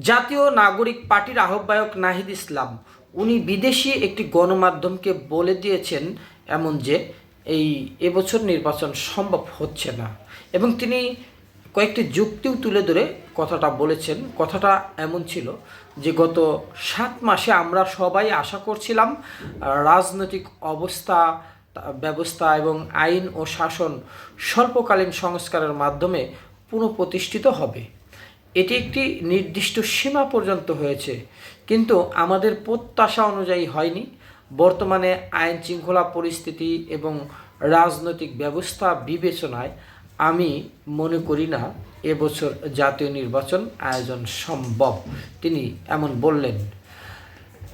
জাতীয় নাগরিক পার্টির আহ্বায়ক নাহিদ ইসলাম। উনি বিদেশি একটি গণমাধ্যমকে বলে দিয়েছেন এমন যে, এই এবছর নির্বাচন সম্ভব হচ্ছে না। এবং তিনি কয়েকটি যুক্তিও তুলে ধরে কথাটা বলেছেন। কথাটা এমন ছিল যে, গত সাত মাসে আমরা সবাই আশা করছিলাম, রাজনৈতিক অবস্থা, ব্যবস্থা এবং আইন ও শাসন স্বল্পকালীন সংস্কারের মাধ্যমে পুনঃপ্রতিষ্ঠিত হবে। এটি একটি নির্দিষ্ট সীমা পর্যন্ত হয়েছে, কিন্তু আমাদের প্রত্যাশা অনুযায়ী হয়নি। বর্তমানে আইন শৃঙ্খলা পরিস্থিতি এবং রাজনৈতিক ব্যবস্থা বিবেচনায় আমি মনে করি না এবছর জাতীয় নির্বাচন আয়োজন সম্ভব, তিনি এমন বললেন।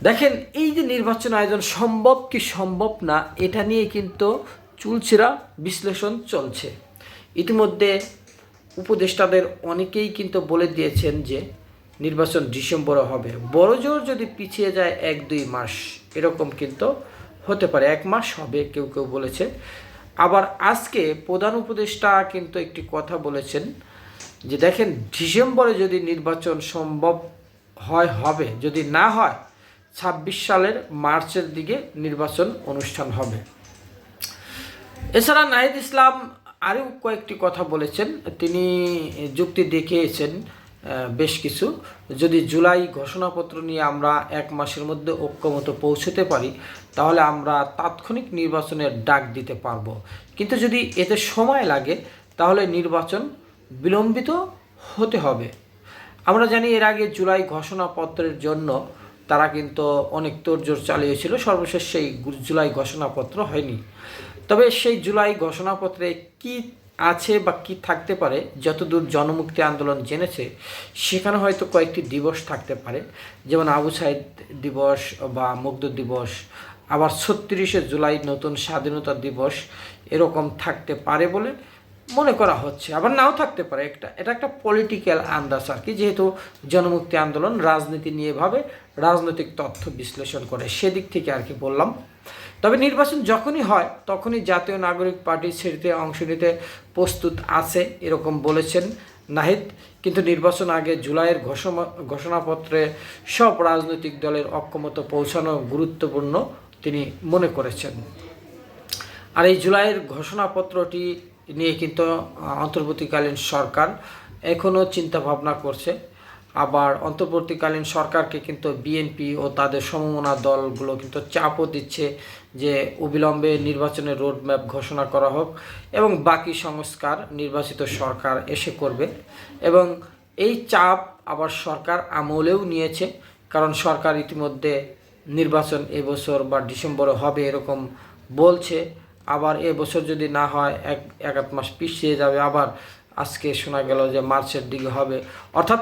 দেখেন, এই যে নির্বাচন আয়োজন সম্ভব কি সম্ভব না, এটা নিয়ে কিন্তু চুলচেরা বিশ্লেষণ চলছে। ইতিমধ্যে উপদেষ্টাদের অনেকেই কিন্তু বলে দিয়েছেন যে নির্বাচন ডিসেম্বরে হবে। বড় জোর যদি পিছিয়ে যায় এক দুই মাস, এরকম কিন্তু হতে পারে। এক মাস হবে, কেউ কেউ বলেছে আবার আজকে প্রধান উপদেষ্টা কিন্তু একটি কথা বলেছেন যে দেখেন, ডিসেম্বরে যদি নির্বাচন সম্ভব হয়, হবে। যদি না হয়, ছাব্বিশ সালের মার্চের দিকে নির্বাচন অনুষ্ঠান হবে। এছাড়া নাহিদ ইসলাম আরও কয়েকটি কথা বলেছেন। তিনি যুক্তি দেখিয়েছেন বেশ কিছু। যদি জুলাই ঘোষণাপত্র নিয়ে আমরা এক মাসের মধ্যে ঐক্যমত পৌঁছতে পারি, তাহলে আমরা তাৎক্ষণিক নির্বাচনের ডাক দিতে পারব। কিন্তু যদি এতে সময় লাগে, তাহলে নির্বাচন বিলম্বিত হতে হবে। আমরা জানি এর আগে জুলাই ঘোষণাপত্রের জন্য তারা কিন্তু অনেক তোড়জোড় চালিয়েছিল। সর্বশেষ সেই জুলাই ঘোষণাপত্র হয়নি। তবে সেই জুলাই ঘোষণাপত্রে কি আছে বা কি থাকতে পারে, যতদূর জনমুক্তি আন্দোলন জেনেছে, সেখানে হয়তো কয়েকটি দিবস থাকতে পারে। যেমন আবু সাইদ দিবস বা মুগ্ধ দিবস, আবার ছত্রিশে জুলাই নতুন স্বাধীনতা দিবস এরকম থাকতে পারে বলে মনে করা হচ্ছে, আবার নাও থাকতে পারে একটা। এটা একটা পলিটিক্যাল আন্দাজ আর কি, যেহেতু জনমুক্তি আন্দোলন রাজনীতি নিয়ে ভাবে, রাজনৈতিক তথ্য বিশ্লেষণ করে। সেদিক থেকে আর কি বললাম। তবে নির্বাচন যখনই হয়, তখনই জাতীয় নাগরিক পার্টি সেটিতে অংশ নিতে প্রস্তুত আছে, এরকম বলেছেন নাহিদ। কিন্তু নির্বাচন আগে জুলাইয়ের ঘোষণা ঘোষণাপত্রে সব রাজনৈতিক দলের অক্ষমত পৌঁছানো গুরুত্বপূর্ণ, তিনি মনে করেছেন। আর এই জুলাইয়ের ঘোষণাপত্রটি নিয়ে কিন্তু অন্তর্বর্তীকালীন সরকার এখনও চিন্তা ভাবনা করছে। আবার অন্তর্বর্তীকালীন সরকারকে কিন্তু বিএনপি ও তাদের সমমনা দলগুলো কিন্তু চাপও দিচ্ছে যে অবিলম্বে নির্বাচনের রোডম্যাপ ঘোষণা করা হোক এবং বাকি সংস্কার নির্বাচিত সরকার এসে করবে। এবং এই চাপ আবার সরকার আমলেও নিয়েছে, কারণ সরকার ইতিমধ্যে নির্বাচন এবছর বা ডিসেম্বরে হবে এরকম বলছে। আবার এ বছর যদি না হয়, এক এক আধ মাস পিছিয়ে যাবে আবার। আজকে শোনা গেল যে মার্চের দিকে হবে। অর্থাৎ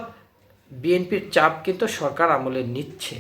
বিএনপির চাপ কিন্তু সরকার আমলে নিচ্ছে।